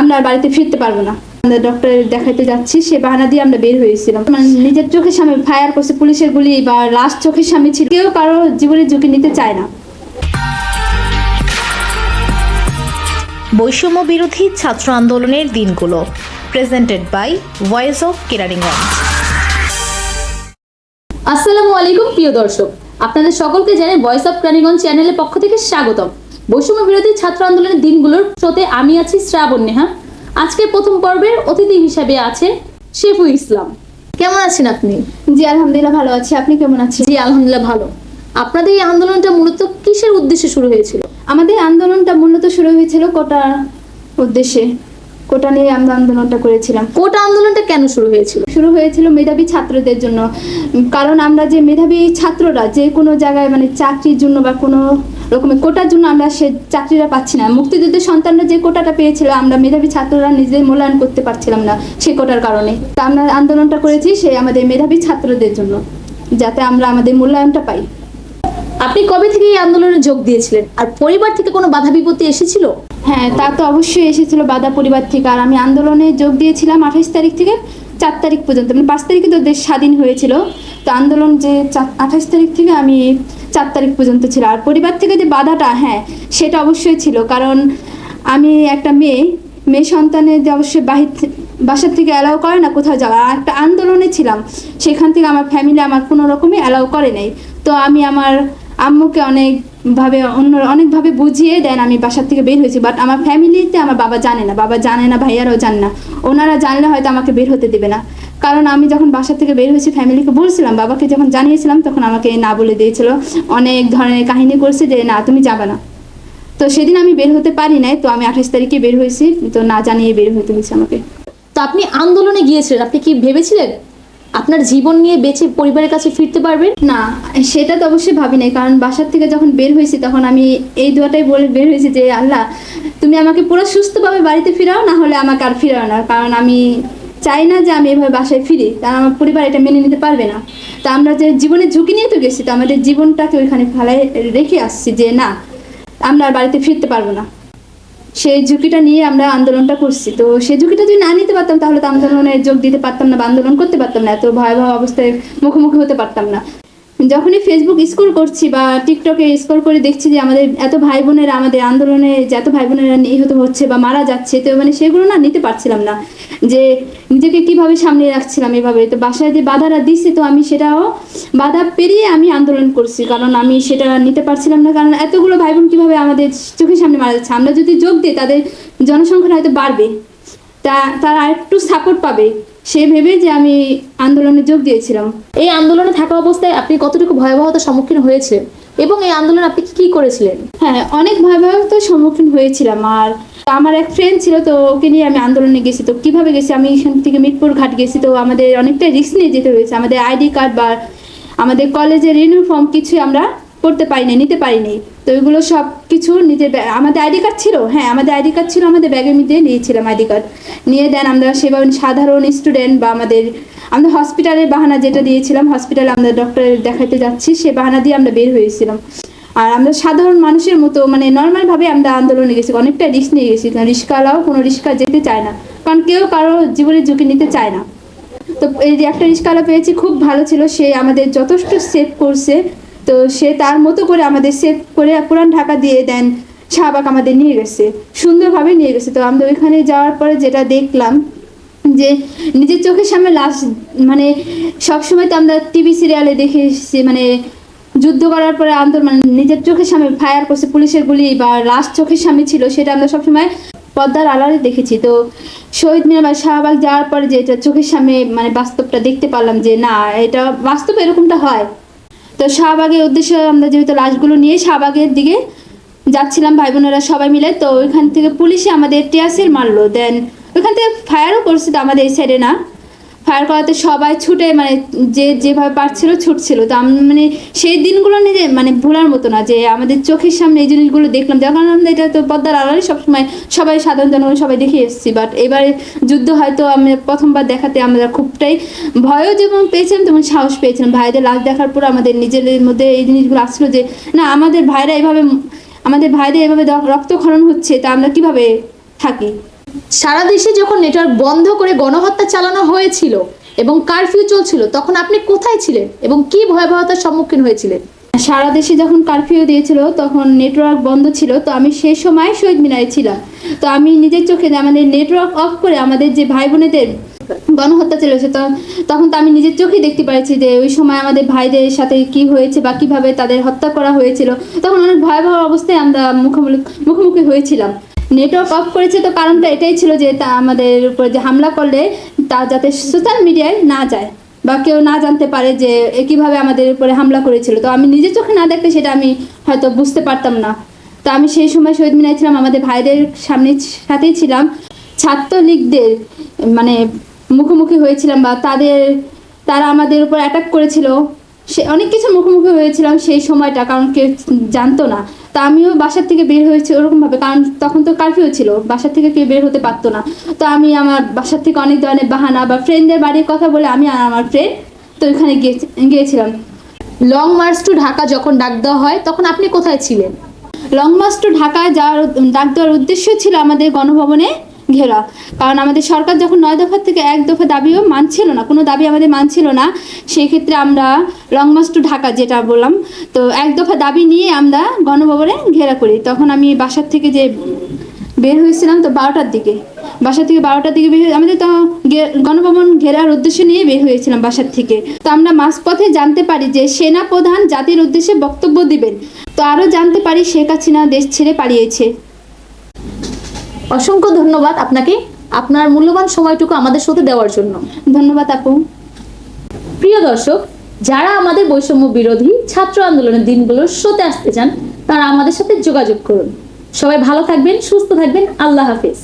আমরা আর বাড়িতে ফিরতে পারব না। আমরা ডক্টর দেখাইতে যাচ্ছি সে বাহানা দিয়ে আমরা বের হয়েছিলাম। মানে নিজের চোখের সামনে ফায়ার করছে পুলিশের গুলি বা লাশ চোখের সামনে ছিল। কেউ কারও জীবনের ঝুঁকি নিতে চায় না। বৈষম্য বিরোধী ছাত্র আন্দোলনের দিনগুলো presented by voice of Keraniganj আসসালামু আলাইকুম প্রিয় দর্শক। আপনাদের সকলকে জানাই ভয়েস অফ প্রাণীগঞ্জ চ্যানেলের পক্ষ থেকে স্বাগতম। বৈষম্য বিরোধী ছাত্র আন্দোলনের দিনগুলোর শোতে আমি আছি শ্রাবণ নেহা। আজকে প্রথম পর্বের অতিথি হিসাবে আছে শেফু ইসলাম। কেমন আছেন আপনি? জি আলহামদুলিল্লাহ ভালো আছি। আপনি কেমন আছেন? জি আলহামদুলিল্লাহ ভালো। আপনাদের এই আন্দোলনটা মূলত কিসের উদ্দেশ্যে শুরু হয়েছিল? আমাদের আন্দোলনটা মূলত শুরু হয়েছিল কোটা উদ্দেশ্যে। কোটা নিয়ে আমরা আন্দোলনটা করেছিলাম। কোটা আন্দোলনটা কেন শুরু হয়েছিল? শুরু হয়েছিল মেধাবী ছাত্রদের জন্য। কারণ আমরা যে মেধাবী ছাত্ররা যে কোনো জায়গায় মানে চাকরির জন্য বা কোনো রকমের কোটার জন্য আমরা সে চাকরিটা পাচ্ছি না। মুক্তিযুদ্ধের সন্তানরা যে কোটাটা পেয়েছিল আমরা মেধাবী ছাত্ররা নিজেদের মূল্যায়ন করতে পারছিলাম না সেই কোটার কারণে। তা আমরা আন্দোলনটা করেছি সে আমাদের মেধাবী ছাত্রদের জন্য যাতে আমরা আমাদের মূল্যায়নটা পাই। আপনি কবে থেকে এই আন্দোলনে যোগ দিয়েছিলেন? আর পরিবার থেকে কোনো বাধা বিপত্তি এসেছিল? হ্যাঁ তা তো অবশ্যই এসেছিল বাধা পরিবার থেকে। আর আমি আন্দোলনে যোগ দিয়েছিলাম আঠাশ তারিখ থেকে। চার তারিখ পর্যন্ত মানে পাঁচ তারিখে তো দেশ স্বাধীন হয়েছিল। তো আন্দোলন যে আঠাশ তারিখ থেকে আমি চার তারিখ পর্যন্ত ছিল। আর পরিবার থেকে যে বাধাটা হ্যাঁ সেটা অবশ্যই ছিল। কারণ আমি একটা মেয়ে মেয়ে সন্তানের যে অবশ্যই বাহির বাসার থেকে অ্যালাউ করে না কোথাও যাওয়া। একটা আন্দোলনে ছিলাম, সেখান থেকে আমার ফ্যামিলি আমার কোনো রকমই অ্যালাউ করে নাই। তো আমি আমার আম্মুকে অনেকভাবে অন্য অনেকভাবে বুঝিয়ে দেন আমি বাসার থেকে বের হয়েছি। বাট আমার ফ্যামিলিতে আমার বাবা জানে না, বাবা জানে না, ভাইয়ারাও জানে না। ওনারা জানলে হয়তো আমাকে বের হতে দেবে না। কারণ আমি যখন বাসা থেকে বের হয়েছি ফ্যামিলিকে বলছিলাম, বাবাকে যখন জানিয়েছিলাম, তখন আমাকে না বলে দিয়েছিল। অনেক ধরনের কাহিনী করছে যে, না, তুমি যাবে না। তো সেদিন আমি বের হতে পারি নাই, তো আমি আঠাশ তারিখে বের হয়েছি, তো না জানিয়ে বের হতে হয়েছে আমাকে। তো আপনি আন্দোলনে গিয়েছিলেন, আপনি কি ভেবেছিলেন? আপনার জীবন নিয়ে বেঁচে পরিবারের কাছে ফিরতে পারবেন? না, সেটা তো অবশ্যই ভাবি নাই, কারণ বাসার থেকে যখন বের হয়েছি তখন আমি এই দুয়াটাই বলে বের হয়েছি যে, আল্লাহ, তুমি আমাকে পুরো সুস্থভাবে বাড়িতে ফিরাও, না হলে আমাকে আর ফিরাও না। কারণ আমি চাই না যে আমি এভাবে বাসায় ফিরি, কারণ আমার পরিবার এটা মেনে নিতে পারবে না। তা আমরা যে জীবনের ঝুঁকি নিয়ে তো গেছি, তো আমাদের জীবনটাকে ওইখানে ফেলায় রেখে আসছি যে, না, আমরা আর বাড়িতে ফিরতে পারব না। সেই ঝুঁকিটা নিয়ে আমরা আন্দোলনটা করছি। তো সেই ঝুঁকিটা যদি না নিতে পারতাম, তাহলে তো আন্দোলনে যোগ দিতে পারতাম না বা আন্দোলন করতে পারতাম না। এত ভয়াবহ অবস্থায় মুখোমুখি হতে পারতাম না। যখনই ফেসবুক স্ক্রল করছি বা টিকটকে স্ক্রল করে দেখছি যে আমাদের এত ভাই বোনেরা আমাদের আন্দোলনে যে এত ভাই বোনেরা নিহত হচ্ছে বা মারা যাচ্ছে, তো মানে সেগুলো না নিতে পারছিলাম না। যে নিজেকে কীভাবে সামনে রাখছিলাম এভাবে, তো বাসায় যে বাধাটা দিচ্ছে তো আমি সেটাও বাধা পেরিয়ে আমি আন্দোলন করছি। কারণ আমি সেটা নিতে পারছিলাম না। কারণ এতগুলো ভাই বোন কীভাবে আমাদের চোখের সামনে মারা যাচ্ছে? আমরা যদি যোগ দিই, তাদের জনসংখ্যা হয়তো বাড়বে। তা তারা আরেকটু সাপোর্ট পাবে। সে ভেবে যে আমি আন্দোলনে যোগ দিয়েছিলাম। এই আন্দোলনে থাকা অবস্থায় আপনি কতটুকু ভয়াবহতার সম্মুখীন হয়েছে এবং এই আন্দোলন আপনি কি করেছিলেন? হ্যাঁ অনেক ভয়াবহতার সম্মুখীন হয়েছিলাম। আর আমার এক ফ্রেন্ড ছিল তো, ওকে নিয়ে আমি আন্দোলনে গেছি। তো কীভাবে গেছি? আমি এখান থেকে মিরপুর ঘাট গেছি। তো আমাদের অনেকটা রিস্ক নিয়ে যেতে হয়েছে। আমাদের আইডি কার্ড বা আমাদের কলেজের ইউনিফর্ম কিছুই আমরা করতে পারিনি, নিতে পারিনি। তো ওইগুলো সব কিছু নিজের আমাদের আইডি কার্ড ছিল? হ্যাঁ আমাদের আইডি কার্ড ছিল, আমাদের ব্যাগের মধ্যে নিয়েছিলাম আইডি কার্ড। নিয়ে দেন আমরা সেভাবে সাধারণ স্টুডেন্ট বা আমাদের, আমরা হসপিটালের বাহানা যেটা দিয়েছিলাম হসপিটালে আমরা ডক্টরের দেখাতে যাচ্ছি, সে বাহানা দিয়ে আমরা বের হয়েছিলাম। আর আমরা সাধারণ মানুষের মতো মানে নর্মালভাবে আমরা আন্দোলনে গেছি, অনেকটা রিস্ক নিয়ে গেছি। কারণ রিস্কাওয়ালাও কোনো রিস্কা যেতে চায় না। কারণ কেউ কারও জীবনের ঝুঁকি নিতে চায় না। তো এই যে একটা রিস্কাওয়ালা পেয়েছি, খুব ভালো ছিল। সে আমাদের যথেষ্ট সেভ করছে। তো সে তার মতো করে আমাদের সেভ করে পুরান ঢাকা দিয়ে দেন, শাহবাগ আমাদের নিয়ে গেছে, সুন্দরভাবে নিয়ে গেছে। তো আমরা ওইখানে যাওয়ার পরে যেটা দেখলাম যে নিজের চোখের সামনে লাশ মানে সবসময় তো আমরা টিভি সিরিয়ালে দেখে এসেছি মানে যুদ্ধ করার পরে আন্দোলন মানে নিজের চোখের সামনে ফায়ার করছে, পুলিশের গুলি বা লাশ চোখের সামনে ছিল, সেটা আমরা সবসময় পদ্মার আড়ালে দেখেছি। তো শহীদ মিনার বা শাহবাগ যাওয়ার পরে যে এটা চোখের সামনে মানে বাস্তবটা দেখতে পারলাম যে না, এটা বাস্তবে এরকমটা হয়। তো শাহবাগের উদ্দেশ্যে আমরা যেহেতু লাশগুলো নিয়ে শাহবাগের দিকে যাচ্ছিলাম, ভাই বোনেরা সবাই মিলে, তো ওইখান থেকে পুলিশে আমাদের টিয়াসির মারলো। দেন ওইখান থেকে ফায়ারও করছে তো আমাদের এই সাইডে না। ফায়ার করাতে সবাই ছুটে মানে যে যেভাবে পারছিল ছুটছিল। তো আমি মানে সেই দিনগুলো নিজে মানে ভোলার মতো না, যে আমাদের চোখের সামনে এই জিনিসগুলো দেখলাম। যার কারণে আমরা এটা তো পদ্মার আড়ালে সবসময় সবাই সাধারণ জনগণ সবাই দেখে এসেছি। বাট এবারে যুদ্ধ হয়তো আমি প্রথমবার দেখাতে আমরা খুবটাই ভয়ও যেমন পেয়েছিলাম, তেমন সাহস পেয়েছিলাম। ভাইদের লাশ দেখার পর আমাদের নিজেদের মধ্যে এই জিনিসগুলো আসলো যে, না, আমাদের ভাইরা এভাবে, আমাদের ভাইদের এভাবে রক্তক্ষরণ হচ্ছে, তা আমরা কীভাবে থাকি? সারা দেশে যখন নেটওয়ার্ক বন্ধ করে গণহত্যা চালানো হয়েছিল এবং কারফিউ চলছিল, তখন আপনি কোথায় ছিলেন এবং কি ভয়াবহতার সম্মুখীন হয়েছিলেন? সারা দেশে যখন কারফিউ দিয়েছিল, তখন নেটওয়ার্ক বন্ধ ছিল। তো আমি সেই সময় শহীদ মিনারে ছিলাম। তো আমি নিজের চোখে আমাদের নেটওয়ার্ক অফ করে আমাদের যে ভাই বোনেদের গণহত্যা চলেছে, তখন তো আমি নিজের চোখেই দেখতে পেরেছি যে ওই সময় আমাদের ভাইদের সাথে কি হয়েছে বা কীভাবে তাদের হত্যা করা হয়েছিল। তখন অনেক ভয়াবহ অবস্থায় আমরা মুখোমুখি মুখোমুখি হয়েছিলাম। নেটওয়ার্ক অফ করেছে, তো কারণটা এটাই ছিল যে তা আমাদের উপর যে হামলা করলে তা যাতে সোশ্যাল মিডিয়ায় না যায় বা কেউ না জানতে পারে যে কীভাবে আমাদের উপরে হামলা করেছিল। তো আমি নিজের চোখে না দেখলে সেটা আমি হয়তো বুঝতে পারতাম না। তো আমি সেই সময় শহীদ মিনারে ছিলাম, আমাদের ভাইদের সামনে সাথেই ছিলাম। ছাত্রলীগদের মানে মুখোমুখি হয়েছিলাম বা তাদের, তারা আমাদের উপর অ্যাটাক করেছিল। সে অনেক কিছু মুখোমুখি হয়েছিলাম সেই সময়টা কারণ কেউ জানতো না। তা আমিও বাসার থেকে বের হয়েছি ওরকমভাবে কারণ তখন তো কারফিউ ছিল বাসার থেকে কেউ বের হতে পারতো না। তো আমি আমার বাসার থেকে অনেক ধরনের বাহানা বা ফ্রেন্ডদের বাড়ির কথা বলে আমি আর আমার ফ্রেন্ড তো ওইখানে গিয়ে গিয়েছিলাম। লং মার্চ টু ঢাকা যখন ডাক দেওয়া হয় তখন আপনি কোথায় ছিলেন? লং মার্চ টু ঢাকায় যাওয়ার ডাক দেওয়ার উদ্দেশ্য ছিল আমাদের গণভবনে ঘেরা। কারণ আমাদের সরকার যখন নয় দফা থেকে এক দফা দাবিও মানছিল না, কোনো দাবি আমাদের মানছিল না সেই ক্ষেত্রে আমরা লং মার্চ টু ঢাকা যেটা বললাম, তো এক দফা দাবি নিয়ে আমরা গণভবনে ঘেরা করি। তখন আমি বাসার থেকে যে বের হয়েছিলাম তো বারোটার দিকে বাসা থেকে বারোটার দিকে বের হয়ে আমাদের তো গণভবন ঘেরার উদ্দেশ্য নিয়ে বের হয়েছিলাম বাসার থেকে। তো আমরা মাঝপথে জানতে পারি যে সেনা প্রধান জাতির উদ্দেশ্যে বক্তব্য দিবেন। তো আরও জানতে পারি শেখ হাসিনা দেশ ছেড়ে পালিয়েছে। অসংখ্য ধন্যবাদ আপনাকে আপনার মূল্যবান সময়টুকু আমাদের সাথে দেওয়ার জন্য। ধন্যবাদ আপু। প্রিয় দর্শক যারা আমাদের বৈষম্য বিরোধী ছাত্র আন্দোলনের দিনগুলোর শোতে আসতে চান তারা আমাদের সাথে যোগাযোগ করুন। সবাই ভালো থাকবেন সুস্থ থাকবেন আল্লাহ হাফেজ।